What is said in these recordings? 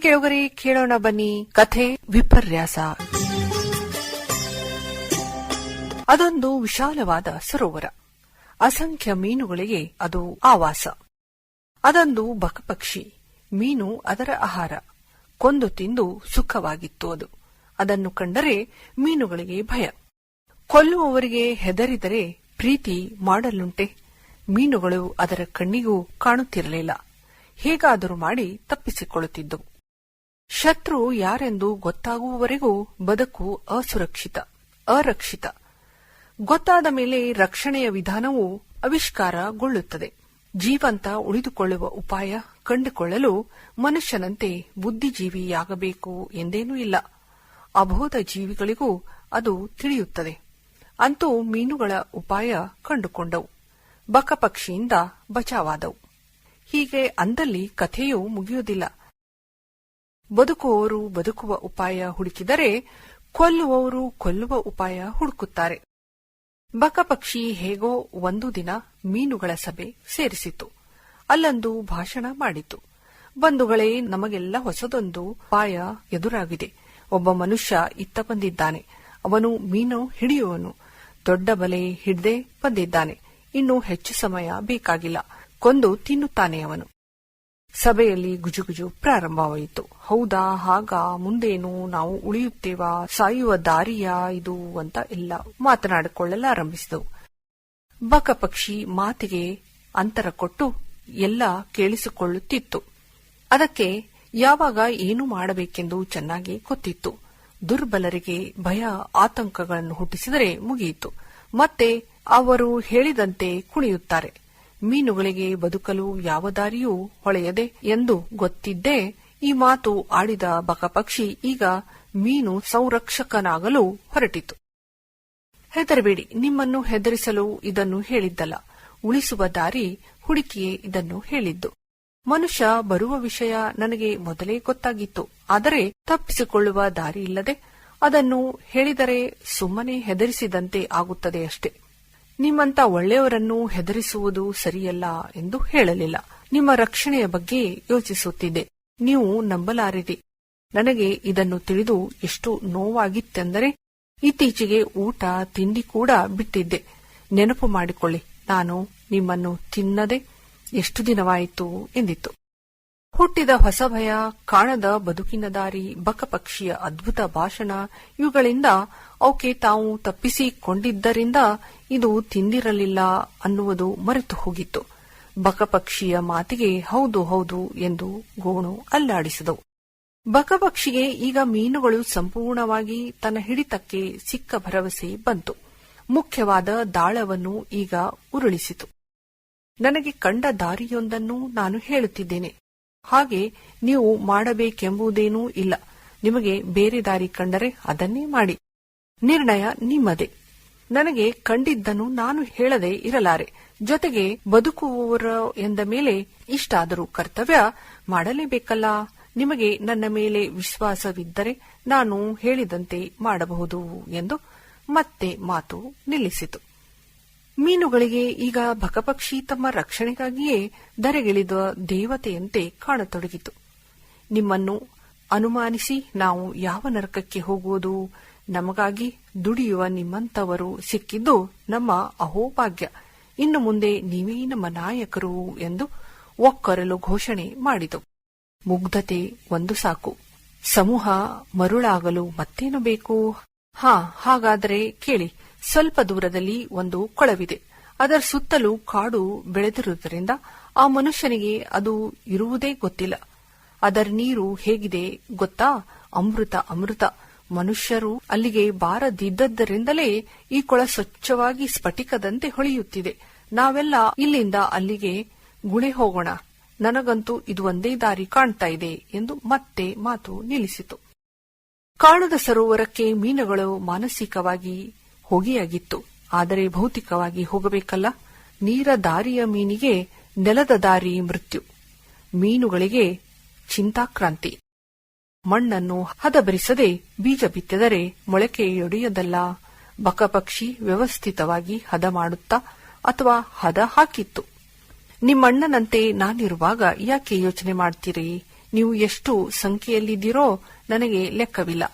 ಕೇಳುಗರೆ, ಕೇಳೋಣ ಬನ್ನಿ. ಕಥೆ ವಿಪರ್ಯಾಸ. ಅದೊಂದು ವಿಶಾಲವಾದ ಸರೋವರ. ಅಸಂಖ್ಯ ಮೀನುಗಳಿಗೆ ಅದು ಆವಾಸ. ಅದೊಂದು ಬಕಪಕ್ಷಿ. ಮೀನು ಅದರ ಆಹಾರ. ಕೊಂದು ತಿಂದು ಸುಖವಾಗಿತ್ತು ಅದು. ಅದನ್ನು ಕಂಡರೆ ಮೀನುಗಳಿಗೆ ಭಯ. ಕೊಲ್ಲುವವರಿಗೆ ಹೆದರಿದರೆ ಪ್ರೀತಿ ಮಾಡಲುಂಟೆ. ಮೀನುಗಳು ಅದರ ಕಣ್ಣಿಗೂ ಕಾಣುತ್ತಿರಲಿಲ್ಲ. ಹೇಗಾದರೂ ಮಾಡಿ ತಪ್ಪಿಸಿಕೊಳ್ಳುತ್ತಿದ್ದವು. ಶತ್ರು ಯಾರೆಂದು ಗೊತ್ತಾಗುವವರೆಗೂ ಬದುಕು ಅಸುರಕ್ಷಿತ, ಅರಕ್ಷಿತ. ಗೊತ್ತಾದ ಮೇಲೆ ರಕ್ಷಣೆಯ ವಿಧಾನವು ಆವಿಷ್ಕಾರಗೊಳ್ಳುತ್ತದೆ. ಜೀವಂತ ಉಳಿದುಕೊಳ್ಳುವ ಉಪಾಯ ಕಂಡುಕೊಳ್ಳಲು ಮನುಷ್ಯನಂತೆ ಬುದ್ಧಿಜೀವಿಯಾಗಬೇಕು ಎಂದೇನೂ ಇಲ್ಲ. ಅಬೋಧ ಜೀವಿಗಳಿಗೂ ಅದು ತಿಳಿಯುತ್ತದೆ. ಅಂತೂ ಮೀನುಗಳ ಉಪಾಯ ಕಂಡುಕೊಂಡವು. ಬಕಪಕ್ಷಿಯಿಂದ ಬಚಾವಾದವು. ಹೀಗೆ ಅಂದಲ್ಲಿ ಕಥೆಯೂ ಮುಗಿಯುವುದಿಲ್ಲ. ಬದುಕುವವರು ಬದುಕುವ ಉಪಾಯ ಹುಡುಕಿದರೆ ಕೊಲ್ಲುವವರು ಕೊಲ್ಲುವ ಉಪಾಯ ಹುಡುಕುತ್ತಾರೆ. ಬಕಪಕ್ಷಿ ಹೇಗೋ ಒಂದು ದಿನ ಮೀನುಗಳ ಸಭೆ ಸೇರಿಸಿತು. ಅಲ್ಲೊಂದು ಭಾಷಣ ಮಾಡಿತು. ಬಂಧುಗಳೇ, ನಮಗೆಲ್ಲ ಹೊಸದೊಂದು ಉಪಾಯ ಎದುರಾಗಿದೆ. ಒಬ್ಬ ಮನುಷ್ಯ ಇತ್ತ ಬಂದಿದ್ದಾನೆ. ಅವನು ಮೀನು ಹಿಡಿಯುವನು. ದೊಡ್ಡ ಬಲೆ ಹಿಡ್ದೆ ಬಂದಿದ್ದಾನೆ. ಇನ್ನು ಹೆಚ್ಚು ಸಮಯ ಬೇಕಾಗಿಲ್ಲ. ಕೊಂದು ತಿನ್ನುತ್ತಾನೆ ಅವನು. ಸಭೆಯಲ್ಲಿ ಗುಜುಗುಜು ಪ್ರಾರಂಭವಾಯಿತು. ಹೌದಾ, ಹಾಗ, ಮುಂದೇನು ನಾವು ಉಳಿಯುತ್ತೇವಾ, ಸಾಯುವ ದಾರಿಯಾ ಇದು ಅಂತ ಎಲ್ಲ ಮಾತನಾಡಿಕೊಳ್ಳಲಾರಂಭಿಸಿದವು ಬಕಪಕ್ಷಿ ಮಾತಿಗೆ ಅಂತರ ಕೊಟ್ಟು ಎಲ್ಲ ಕೇಳಿಸಿಕೊಳ್ಳುತ್ತಿತ್ತು. ಅದಕ್ಕೆ ಯಾವಾಗ ಏನು ಮಾಡಬೇಕೆಂದು ಚೆನ್ನಾಗಿ ಗೊತ್ತಿತ್ತು. ದುರ್ಬಲರಿಗೆ ಭಯ ಆತಂಕಗಳನ್ನು ಹುಟ್ಟಿಸಿದರೆ ಮುಗಿಯಿತು. ಮತ್ತೆ ಅವರು ಹೇಳಿದಂತೆ ಕುಣಿಯುತ್ತಾರೆ. ಮೀನುಗಳಿಗೆ ಬದುಕಲು ಯಾವ ದಾರಿಯೂ ಹೊಳೆಯದೆ ಎಂದು ಗೊತ್ತಿದ್ದೇ ಈ ಮಾತು ಆಡಿದ ಬಕಪಕ್ಷಿ ಈಗ ಮೀನು ಸಂರಕ್ಷಕನಾಗಲು ಹೊರಟಿತು. ಹೆದರಬೇಡಿ, ನಿಮ್ಮನ್ನು ಹೆದರಿಸಲು ಇದನ್ನು ಹೇಳಿದ್ದಲ್ಲ. ಉಳಿಸುವ ದಾರಿ ಹುಡುಕಿಯೇ ಇದನ್ನು ಹೇಳಿದ್ದು. ಮನುಷ್ಯ ಬರುವ ವಿಷಯ ನನಗೆ ಮೊದಲೇ ಗೊತ್ತಾಗಿತ್ತು. ಆದರೆ ತಪ್ಪಿಸಿಕೊಳ್ಳುವ ದಾರಿ ಇಲ್ಲದೆ ಅದನ್ನು ಹೇಳಿದರೆ ಸುಮ್ಮನೆ ಹೆದರಿಸಿದಂತೆ ಆಗುತ್ತದೆ ಅಷ್ಟೇ. ನಿಮ್ಮಂತ ಒಳ್ಳೆಯವರನ್ನು ಹೆದರಿಸುವುದು ಸರಿಯಲ್ಲ ಎಂದು ಹೇಳಲಿಲ್ಲ. ನಿಮ್ಮ ರಕ್ಷಣೆಯ ಬಗ್ಗೆ ಯೋಚಿಸುತ್ತಿದ್ದೆ. ನೀವು ನಂಬಲಾರಿರಿ. ನನಗೆ ಇದನ್ನು ತಿಳಿದು ಎಷ್ಟು ನೋವಾಗಿತ್ತೆಂದರೆ ಇತ್ತೀಚೆಗೆ ಊಟ ತಿಂಡಿ ಕೂಡ ಬಿಟ್ಟಿದ್ದೆ. ನೆನಪು ಮಾಡಿಕೊಳ್ಳಿ, ನಾನು ನಿಮ್ಮನ್ನು ತಿನ್ನದೆ ಎಷ್ಟು ದಿನವಾಯಿತು ಎಂದಿತ್ತು. ಹುಟ್ಟಿದ ಹೊಸ ಭಯ, ಕಾಣದ ಬದುಕಿನ ದಾರಿ, ಬಕಪಕ್ಷಿಯ ಅದ್ಭುತ ಭಾಷಣ, ಇವುಗಳಿಂದ ಅವಕ್ಕೆ ತಾವು ತಪ್ಪಿಸಿಕೊಂಡಿದ್ದರಿಂದ ಇದು ತಿಂದಿರಲಿಲ್ಲ ಅನ್ನುವುದು ಮರೆತು ಹೋಗಿತ್ತು. ಬಕಪಕ್ಷಿಯ ಮಾತಿಗೆ ಹೌದು ಹೌದು ಎಂದು ಗೋಣು ಅಲ್ಲಾಡಿಸಿದವು. ಬಕಪಕ್ಷಿಗೆ ಈಗ ಮೀನುಗಳು ಸಂಪೂರ್ಣವಾಗಿ ತನ್ನ ಹಿಡಿತಕ್ಕೆ ಸಿಕ್ಕ ಭರವಸೆ ಬಂತು. ಮುಖ್ಯವಾದ ದಾಳವನ್ನು ಈಗ ಉರುಳಿಸಿತು. ನನಗೆ ಕಂಡ ದಾರಿಯೊಂದನ್ನು ನಾನು ಹೇಳುತ್ತಿದ್ದೇನೆ. ಹಾಗೆ ನೀವು ಮಾಡಬೇಕೆಂಬುದೇನೂ ಇಲ್ಲ. ನಿಮಗೆ ಬೇರೆ ದಾರಿ ಕಂಡರೆ ಅದನ್ನೇ ಮಾಡಿ. ನಿರ್ಣಯ ನಿಮ್ಮದೇ. ನನಗೆ ಕಂಡಿದ್ದನ್ನು ನಾನು ಹೇಳದೆ ಇರಲಾರೆ. ಜೊತೆಗೆ ಬದುಕುವವರ ಎಂದ ಮೇಲೆ ಇಷ್ಟಾದರೂ ಕರ್ತವ್ಯ ಮಾಡಲೇಬೇಕಲ್ಲ. ನಿಮಗೆ ನನ್ನ ಮೇಲೆ ವಿಶ್ವಾಸವಿದ್ದರೆ ನಾನು ಹೇಳಿದಂತೆ ಮಾಡಬಹುದು ಎಂದು ಮತ್ತೆ ಮಾತು ನಿಲ್ಲಿಸಿತು. ಮೀನುಗಳಿಗೆ ಈಗ ಭಕಪಕ್ಷಿ ತಮ್ಮ ರಕ್ಷಣೆಗಾಗಿಯೇ ಧರೆಗಿಳಿದ ದೇವತೆಯಂತೆ ಕಾಣತೊಡಗಿತು. ನಿಮ್ಮನ್ನು ಅನುಮಾನಿಸಿ ನಾವು ಯಾವ ನರಕಕ್ಕೆ ಹೋಗುವುದು? ನಮಗಾಗಿ ದುಡಿಯುವ ನಿಮ್ಮಂತವರು ಸಿಕ್ಕಿದ್ದು ನಮ್ಮ ಅಹೋಭಾಗ್ಯ. ಇನ್ನು ಮುಂದೆ ನೀವೇ ನಮ್ಮ ನಾಯಕರು ಎಂದು ಒಕ್ಕರಲು ಘೋಷಣೆ ಮಾಡಿತು. ಮುಗ್ಧತೆ ಒಂದು ಸಾಕು. ಸಮೂಹ ಮರುಳಾಗಲು ಮತ್ತೇನು ಬೇಕು? ಹಾ, ಹಾಗಾದರೆ ಕೇಳಿ. ಸ್ವಲ್ಪ ದೂರದಲ್ಲಿ ಒಂದು ಕೊಳವಿದೆ. ಅದರ ಸುತ್ತಲೂ ಕಾಡು ಬೆಳೆದಿರುವುದರಿಂದ ಆ ಮನುಷ್ಯನಿಗೆ ಅದು ಇರುವುದೇ ಗೊತ್ತಿಲ್ಲ. ಅದರ ನೀರು ಹೇಗಿದೆ ಗೊತ್ತಾ? ಅಮೃತ ಅಮೃತ. ಮನುಷ್ಯರು ಅಲ್ಲಿಗೆ ಬಾರದಿದ್ದದ್ದರಿಂದಲೇ ಈ ಕೊಳ ಸ್ವಚ್ಛವಾಗಿ ಸ್ಫಟಿಕದಂತೆ ಹೊಳೆಯುತ್ತಿದೆ. ನಾವೆಲ್ಲ ಇಲ್ಲಿಂದ ಅಲ್ಲಿಗೆ ಗುಣೆ ಹೋಗೋಣ. ನನಗಂತೂ ಇದು ಒಂದೇ ದಾರಿ ಕಾಣ್ತಾ ಇದೆ ಎಂದು ಮತ್ತೆ ಮಾತು ನಿಲ್ಲಿಸಿತು. ಕಾಣದ ಸರೋವರಕ್ಕೆ ಮೀನುಗಳು ಮಾನಸಿಕವಾಗಿ ಹೋಗಿಯಾಗಿತ್ತು. ಆದರೆ ಭೌತಿಕವಾಗಿ ಹೋಗಬೇಕಲ್ಲ. ನೀರ ದಾರಿಯ ಮೀನಿಗೆ ನೆಲದ ದಾರಿ ಮೃತ್ಯು. ಮೀನುಗಳಿಗೆ ಚಿಂತಾಕ್ರಾಂತಿ. ಮಣ್ಣನ್ನು ಹದಬರಿಸದೆ ಬೀಜ ಬಿತ್ತಿದರೆ ಮೊಳಕೆಯೊಡೆಯದಲ್ಲ ಬಕಪಕ್ಷಿ ವ್ಯವಸ್ಥಿತವಾಗಿ ಹದ ಮಾಡುತ್ತಾ ಅಥವಾ ಹದ ಹಾಕಿತ್ತು. ನಿಮ್ಮಣ್ಣನಂತೆ ನಾನಿರುವಾಗ ಯಾಕೆ ಯೋಚನೆ ಮಾಡ್ತೀರಿ? ನೀವು ಎಷ್ಟು ಸಂಖ್ಯೆಯಲ್ಲಿದ್ದೀರೋ ನನಗೆ ಲೆಕ್ಕವಿಲ್ಲ.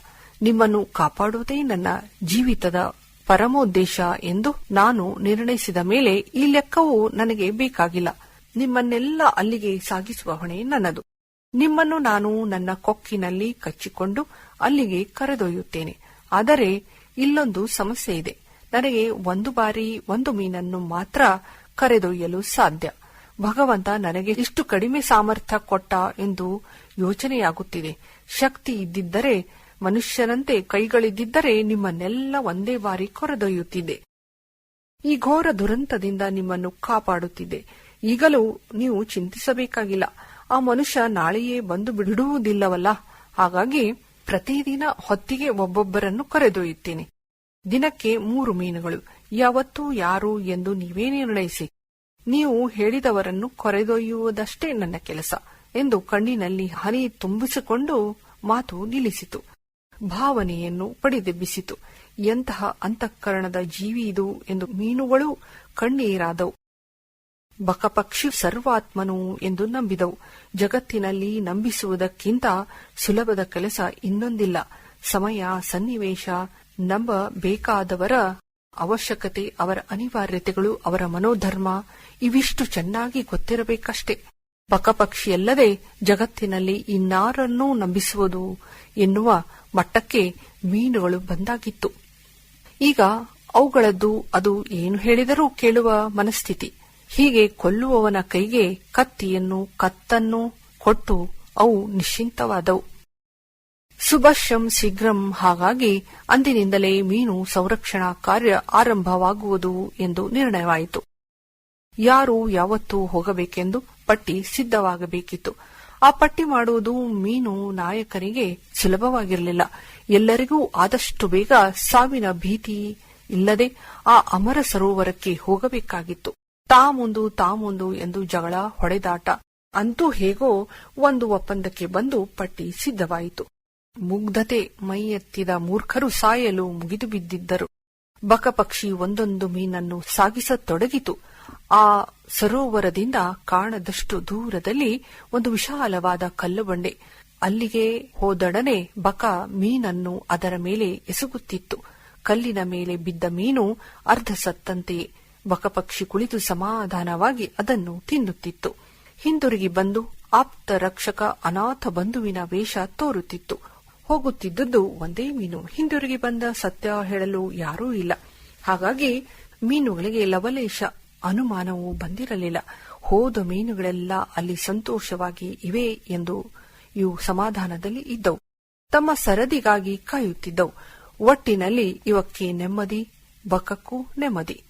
ನಿಮ್ಮನ್ನು ಕಾಪಾಡುವುದೇ ನನ್ನ ಜೀವಿತದ ಪರಮೋದ್ದೇಶ ಎಂದು ನಾನು ನಿರ್ಣಯಿಸಿದ ಮೇಲೆ ಈ ಲೆಕ್ಕವು ನನಗೆ ಬೇಕಾಗಿಲ್ಲ. ನಿಮ್ಮನ್ನೆಲ್ಲ ಅಲ್ಲಿಗೆ ಸಾಗಿಸುವ ಹೊಣೆ ನನ್ನದು. ನಿಮ್ಮನ್ನು ನಾನು ನನ್ನ ಕೊಕ್ಕಿನಲ್ಲಿ ಕಚ್ಚಿಕೊಂಡು ಅಲ್ಲಿಗೆ ಕರೆದೊಯ್ಯುತ್ತೇನೆ. ಆದರೆ ಇಲ್ಲೊಂದು ಸಮಸ್ಯೆ ಇದೆ. ನನಗೆ ಒಂದು ಬಾರಿ ಒಂದು ಮೀನನ್ನು ಮಾತ್ರ ಕರೆದೊಯ್ಯಲು ಸಾಧ್ಯ. ಭಗವಂತ ನನಗೆ ಇಷ್ಟು ಕಡಿಮೆ ಸಾಮರ್ಥ್ಯ ಕೊಟ್ಟ ಎಂದು ಯೋಚನೆಯಾಗುತ್ತಿದೆ. ಶಕ್ತಿ ಇದ್ದಿದ್ದರೆ ಮನುಷ್ಯರಂತೆ ಕೈಗಳಿದ್ದರೆ ನಿಮ್ಮನ್ನೆಲ್ಲ ಒಂದೇ ಬಾರಿ ಕೊರೆದೊಯ್ಯುತ್ತಿದೆ. ಈ ಘೋರ ದುರಂತದಿಂದ ನಿಮ್ಮನ್ನು ಕಾಪಾಡುತ್ತಿದೆ. ಈಗಲೂ ನೀವು ಚಿಂತಿಸಬೇಕಾಗಿಲ್ಲ. ಆ ಮನುಷ್ಯ ನಾಳೆಯೇ ಬಂದು ಬಿಡುವುದಿಲ್ಲವಲ್ಲ? ಹಾಗಾಗಿ ಪ್ರತಿದಿನ ಹೊತ್ತಿಗೆ ಒಬ್ಬೊಬ್ಬರನ್ನು ಕರೆದೊಯ್ಯುತ್ತೇನೆ. ದಿನಕ್ಕೆ ಮೂರು ಮೀನುಗಳು. ಯಾವತ್ತೂ ಯಾರು ಎಂದು ನೀವೇ ನಿರ್ಣಯಿಸಿ. ನೀವು ಹೇಳಿದವರನ್ನು ಕೊರೆದೊಯ್ಯುವುದಷ್ಟೇ ನನ್ನ ಕೆಲಸ ಎಂದು ಕಣ್ಣಿನಲ್ಲಿ ಹನಿ ತುಂಬಿಸಿಕೊಂಡು ಮಾತು ನಿಲ್ಲಿಸಿತು. ಭಾವನೆಯನ್ನು ಪಡೆದೆಬ್ಬಿಸಿತು. ಎಂತಹ ಅಂತಃಕರಣದ ಜೀವಿ ಇದು ಎಂದು ಮೀನುಗಳು ಕಣ್ಣೀರಾದವು. ಬಕಪಕ್ಷಿ ಸರ್ವಾತ್ಮನು ಎಂದು ನಂಬಿದವು. ಜಗತ್ತಿನಲ್ಲಿ ನಂಬಿಸುವುದಕ್ಕಿಂತ ಸುಲಭದ ಕೆಲಸ ಇನ್ನೊಂದಿಲ್ಲ. ಸಮಯ, ಸನ್ನಿವೇಶ ನಂಬಬೇಕಾದವರ ಅವಶ್ಯಕತೆ, ಅವರ ಅನಿವಾರ್ಯತೆಗಳು, ಅವರ ಮನೋಧರ್ಮ ಇವಿಷ್ಟು ಚೆನ್ನಾಗಿ ಗೊತ್ತಿರಬೇಕಷ್ಟೇ. ಬಕಪಕ್ಷಿಯಲ್ಲದೆ ಜಗತ್ತಿನಲ್ಲಿ ಇನ್ನಾರನ್ನೂ ನಂಬಿಸುವುದು ಎನ್ನುವ ಮಟ್ಟಕ್ಕೆ ಮೀನುಗಳು ಬಂದಾಗಿತ್ತು. ಈಗ ಅವುಗಳದ್ದು ಅದು ಏನು ಹೇಳಿದರೂ ಕೇಳುವ ಮನಸ್ಥಿತಿ. ಹೀಗೆ ಕೊಲ್ಲುವವನ ಕೈಗೆ ಕತ್ತಿಯನ್ನು ಕತ್ತನ್ನು ಕೊಟ್ಟು ಅವು ನಿಶ್ಚಿಂತವಾದವು. ಸುಭಶ್ಯಂ ಶೀಘ್ರಂ ಹಾಗಾಗಿ ಅಂದಿನಿಂದಲೇ ಮೀನು ಸಂರಕ್ಷಣಾ ಕಾರ್ಯ ಆರಂಭವಾಗುವುದು ಎಂದು ನಿರ್ಣಯವಾಯಿತು. ಯಾರು ಯಾವತ್ತೂ ಹೋಗಬೇಕೆಂದು ಪಟ್ಟಿ ಸಿದ್ಧವಾಗಬೇಕಿತ್ತು. ಆ ಪಟ್ಟಿ ಮಾಡುವುದು ಮೀನು ನಾಯಕರಿಗೆ ಸುಲಭವಾಗಿರಲಿಲ್ಲ. ಎಲ್ಲರಿಗೂ ಆದಷ್ಟು ಬೇಗ ಸಾವಿನ ಭೀತಿ ಇಲ್ಲದೆ ಆ ಅಮರ ಸರೋವರಕ್ಕೆ ಹೋಗಬೇಕಾಗಿತ್ತು. ತಾ ಮುಂದು ತಾ ಮುಂದು ಎಂದು ಜಗಳ, ಹೊಡೆದಾಟ. ಅಂತೂ ಹೇಗೋ ಒಂದು ಒಪ್ಪಂದಕ್ಕೆ ಬಂದು ಪಟ್ಟಿ ಸಿದ್ಧವಾಯಿತು. ಮುಗ್ಧತೆ ಮೈಯೆತ್ತಿದ ಮೂರ್ಖರು ಸಾಯಲು ಮುಗಿದು ಬಿದ್ದಿದ್ದರು ಬಕಪಕ್ಷಿ ಒಂದೊಂದು ಮೀನನ್ನು ಸಾಗಿಸತೊಡಗಿತು. ಆ ಸರೋವರದಿಂದ ಕಾಣದಷ್ಟು ದೂರದಲ್ಲಿ ಒಂದು ವಿಶಾಲವಾದ ಕಲ್ಲು ಬಂಡೆ ಅಲ್ಲಿಗೆ ಹೋದೊಡನೆ ಬಕ ಮೀನನ್ನು ಅದರ ಮೇಲೆ ಎಸಗುತ್ತಿತ್ತು. ಕಲ್ಲಿನ ಮೇಲೆ ಬಿದ್ದ ಮೀನು ಅರ್ಧ ಸತ್ತಂತೆಯೇ. ಬಕಪಕ್ಷಿ ಕುಳಿತು ಸಮಾಧಾನವಾಗಿ ಅದನ್ನು ತಿನ್ನುತ್ತಿತ್ತು. ಹಿಂದಿರುಗಿ ಬಂದು ಆಪ್ತ ರಕ್ಷಕ ಅನಾಥ ಬಂಧುವಿನ ವೇಷ ತೋರುತ್ತಿತ್ತು. ಹೋಗುತ್ತಿದ್ದುದು ಒಂದೇ ಮೀನು. ಹಿಂದಿರುಗಿ ಬಂದ ಸತ್ಯ ಹೇಳಲು ಯಾರೂ ಇಲ್ಲ. ಹಾಗಾಗಿ ಮೀನುಗಳಿಗೆ ಲವಲೇಶ ಅನುಮಾನವೂ ಬಂದಿರಲಿಲ್ಲ. ಹೋದ ಮೀನುಗಳೆಲ್ಲ ಅಲ್ಲಿ ಸಂತೋಷವಾಗಿ ಇವೆ ಎಂದು ಇವು ಸಮಾಧಾನದಲ್ಲಿ ಇದ್ದವು. ತಮ್ಮ ಸರದಿಗಾಗಿ ಕಾಯುತ್ತಿದ್ದವು. ಒಟ್ಟಿನಲ್ಲಿ ಇವಕ್ಕೆ ನೆಮ್ಮದಿ, ಬಕಕ್ಕೂ ನೆಮ್ಮದಿ.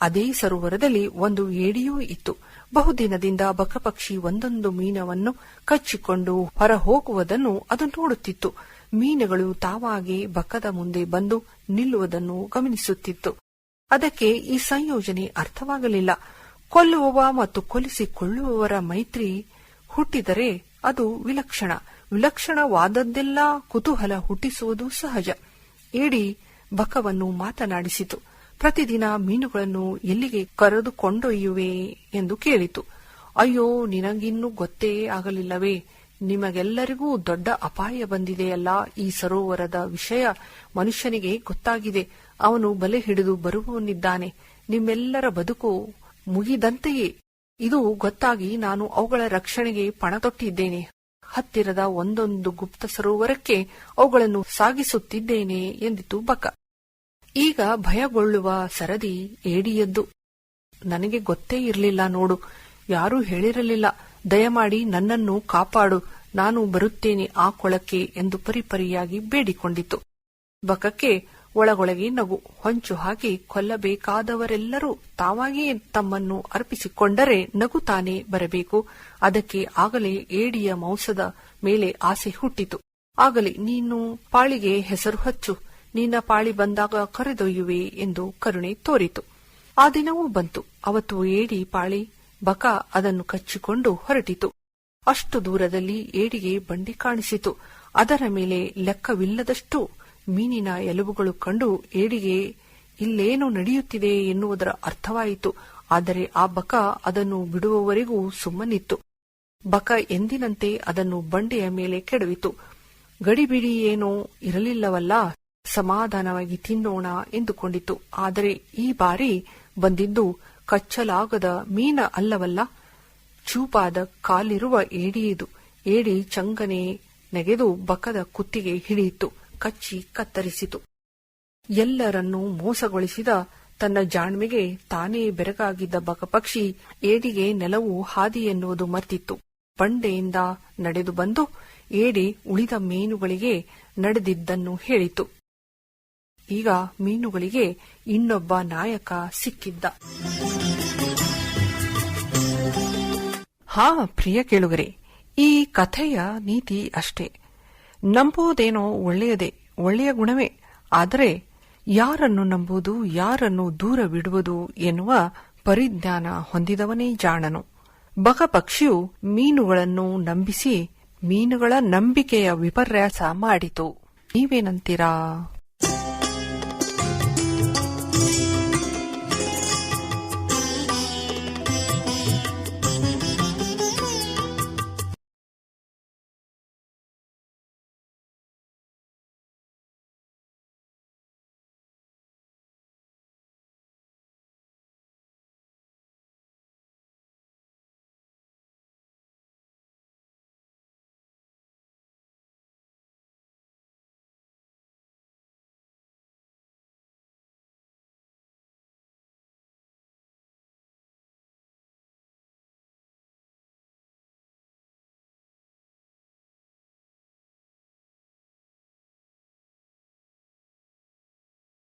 ಅದೇ ಸರೋವರದಲ್ಲಿ ಒಂದು ಏಡಿಯೂ ಇತ್ತು. ಬಹುದಿನದಿಂದ ಬಕಪಕ್ಷಿ ಒಂದೊಂದು ಮೀನವನ್ನು ಕಚ್ಚಿಕೊಂಡು ಹೊರ ಹೋಗುವುದನ್ನು ಅದು ನೋಡುತ್ತಿತ್ತು. ಮೀನುಗಳು ತಾವಾಗೆ ಬಕದ ಮುಂದೆ ಬಂದು ನಿಲ್ಲುವುದನ್ನು ಗಮನಿಸುತ್ತಿತ್ತು. ಅದಕ್ಕೆ ಈ ಸಂಯೋಜನೆ ಅರ್ಥವಾಗಲಿಲ್ಲ. ಕೊಲ್ಲುವವ ಮತ್ತು ಕೊಲಿಸಿಕೊಳ್ಳುವವರ ಮೈತ್ರಿ ಹುಟ್ಟಿದರೆ ಅದು ವಿಲಕ್ಷಣ. ವಿಲಕ್ಷಣವಾದದ್ದೆಲ್ಲ ಕುತೂಹಲ ಹುಟ್ಟಿಸುವುದು ಸಹಜ. ಏಡಿ ಬಕವನ್ನು ಮಾತನಾಡಿಸಿತು. ಪ್ರತಿದಿನ ಮೀನುಗಳನ್ನು ಎಲ್ಲಿಗೆ ಕರೆದುಕೊಂಡೊಯ್ಯುವೆ ಎಂದು ಕೇಳಿತು. ಅಯ್ಯೋ, ನಿನಗಿನ್ನೂ ಗೊತ್ತೇ ಆಗಲಿಲ್ಲವೇ? ನಿಮಗೆಲ್ಲರಿಗೂ ದೊಡ್ಡ ಅಪಾಯ ಬಂದಿದೆಯಲ್ಲ ಈ ಸರೋವರದ ವಿಷಯ ಮನುಷ್ಯನಿಗೆ ಗೊತ್ತಾಗಿದೆ. ಅವನು ಬಲೆ ಹಿಡಿದು ಬರುವವನಿದ್ದಾನೆ. ನಿಮ್ಮೆಲ್ಲರ ಬದುಕು ಮುಗಿದಂತೆಯೇ. ಇದು ಗೊತ್ತಾಗಿ ನಾನು ಅವುಗಳ ರಕ್ಷಣೆಗೆ ಪಣ ತೊಟ್ಟಿದ್ದೇನೆ ಹತ್ತಿರದ ಒಂದೊಂದು ಗುಪ್ತ ಸರೋವರಕ್ಕೆ ಅವುಗಳನ್ನು ಸಾಗಿಸುತ್ತಿದ್ದೇನೆ ಎಂದಿತು ಬಕ. ಈಗ ಭಯಗೊಳ್ಳುವ ಸರದಿ ಏಡಿಯದ್ದು. ನನಗೆ ಗೊತ್ತೇ ಇರಲಿಲ್ಲ ನೋಡು. ಯಾರೂ ಹೇಳಿರಲಿಲ್ಲ. ದಯಮಾಡಿ ನನ್ನನ್ನು ಕಾಪಾಡು. ನಾನು ಬರುತ್ತೇನೆ ಆ ಕೊಳಕ್ಕೆ ಎಂದು ಪರಿಪರಿಯಾಗಿ ಬೇಡಿಕೊಂಡಿತು. ಬಕಕ್ಕೆ ಒಳಗೊಳಗೆ ನಗು. ಹೊಂಚು ಹಾಕಿ ಕೊಲ್ಲಬೇಕಾದವರೆಲ್ಲರೂ ತಾವಾಗಿಯೇ ತಮ್ಮನ್ನು ಅರ್ಪಿಸಿಕೊಂಡರೆ ನಗು ತಾನೇ ಬರಬೇಕು. ಅದಕ್ಕೆ ಆಗಲೇ ಏಡಿಯ ಮಾಂಸದ ಮೇಲೆ ಆಸೆ ಹುಟ್ಟಿತು. ಆಗಲಿ, ನೀನು ಪಾಳಿಗೆ ಹೆಸರು ಹಚ್ಚು. ನಿನ್ನ ಪಾಳಿ ಬಂದಾಗ ಕರೆದೊಯ್ಯುವೆ ಎಂದು ಕರುಣೆ ತೋರಿತು. ಆ ದಿನವೂ ಬಂತು. ಅವತ್ತು ಏಡಿ ಪಾಳಿ ಬಕ ಅದನ್ನು ಕಚ್ಚಿಕೊಂಡು ಹೊರಟಿತು. ಅಷ್ಟು ದೂರದಲ್ಲಿ ಏಡಿಗೆ ಬಂಡಿ ಕಾಣಿಸಿತು. ಅದರ ಮೇಲೆ ಲೆಕ್ಕವಿಲ್ಲದಷ್ಟು ಮೀನಿನ ಎಲುಬುಗಳು ಕಂಡು ಏಡಿಗೆ, ಇಲ್ಲೇನು ನಡೆಯುತ್ತಿದೆ? ಎನ್ನುವುದರ ಅರ್ಥವಾಯಿತು. ಆದರೆ ಆ ಬಕ ಅದನ್ನು ಬಿಡುವವರೆಗೂ ಸುಮ್ಮನಿತ್ತು. ಬಕ ಎಂದಿನಂತೆ ಅದನ್ನು ಬಂಡೆಯ ಮೇಲೆ ಕೆಡವಿತು. ಗಡಿಬಿಡಿ ಏನೋ ಇರಲಿಲ್ಲವಲ್ಲ, ಸಮಾಧಾನವಾಗಿ ತಿನ್ನೋಣ ಎಂದುಕೊಂಡಿತು. ಆದರೆ ಈ ಬಾರಿ ಬಂದಿದ್ದು ಕಚ್ಚಲಾಗದ ಮೀನ ಅಲ್ಲವಲ್ಲ, ಚೂಪಾದ ಕಾಲಿರುವ ಏಡಿಯಿದು. ಏಡಿ ಚಂಗನೆ ನೆಗೆದು ಬಕದ ಕುತ್ತಿಗೆ ಹಿಡಿಯಿತು, ಕಚ್ಚಿ ಕತ್ತರಿಸಿತು. ಎಲ್ಲರನ್ನೂ ಮೋಸಗೊಳಿಸಿದ ತನ್ನ ಜಾಣ್ಮೆಗೆ ತಾನೇ ಬೆರಗಾಗಿದ್ದ ಬಕಪಕ್ಷಿ ಏಡಿಗೆ ನೆಲವು ಹಾದಿ ಎನ್ನುವುದು ಮರ್ತಿತ್ತು. ಬಂಡೆಯಿಂದ ನಡೆದು ಬಂದು ಏಡಿ ಉಳಿದ ಮೀನುಗಳಿಗೆ ನಡೆದಿದ್ದನ್ನು ಹೇಳಿತು. ಈಗ ಮೀನುಗಳಿಗೆ ಇನ್ನೊಬ್ಬ ನಾಯಕ ಸಿಕ್ಕಿದ್ದ. ಹಾ, ಪ್ರಿಯ ಕೇಳುಗರೆ, ಈ ಕಥೆಯ ನೀತಿ ಅಷ್ಟೇ. ನಂಬುವುದೇನೋ ಒಳ್ಳೆಯದೇ, ಒಳ್ಳೆಯ ಗುಣವೇ. ಆದರೆ ಯಾರನ್ನು ನಂಬುವುದು, ಯಾರನ್ನು ದೂರ ಬಿಡುವುದು ಎನ್ನುವ ಪರಿಜ್ಞಾನ ಹೊಂದಿದವನೇ ಜಾಣನು. ಬಕಪಕ್ಷಿಯು ಮೀನುಗಳನ್ನು ನಂಬಿಸಿ ಮೀನುಗಳ ನಂಬಿಕೆಯ ವಿಪರ್ಯಾಸ ಮಾಡಿತು. ನೀವೇನಂತೀರಾ?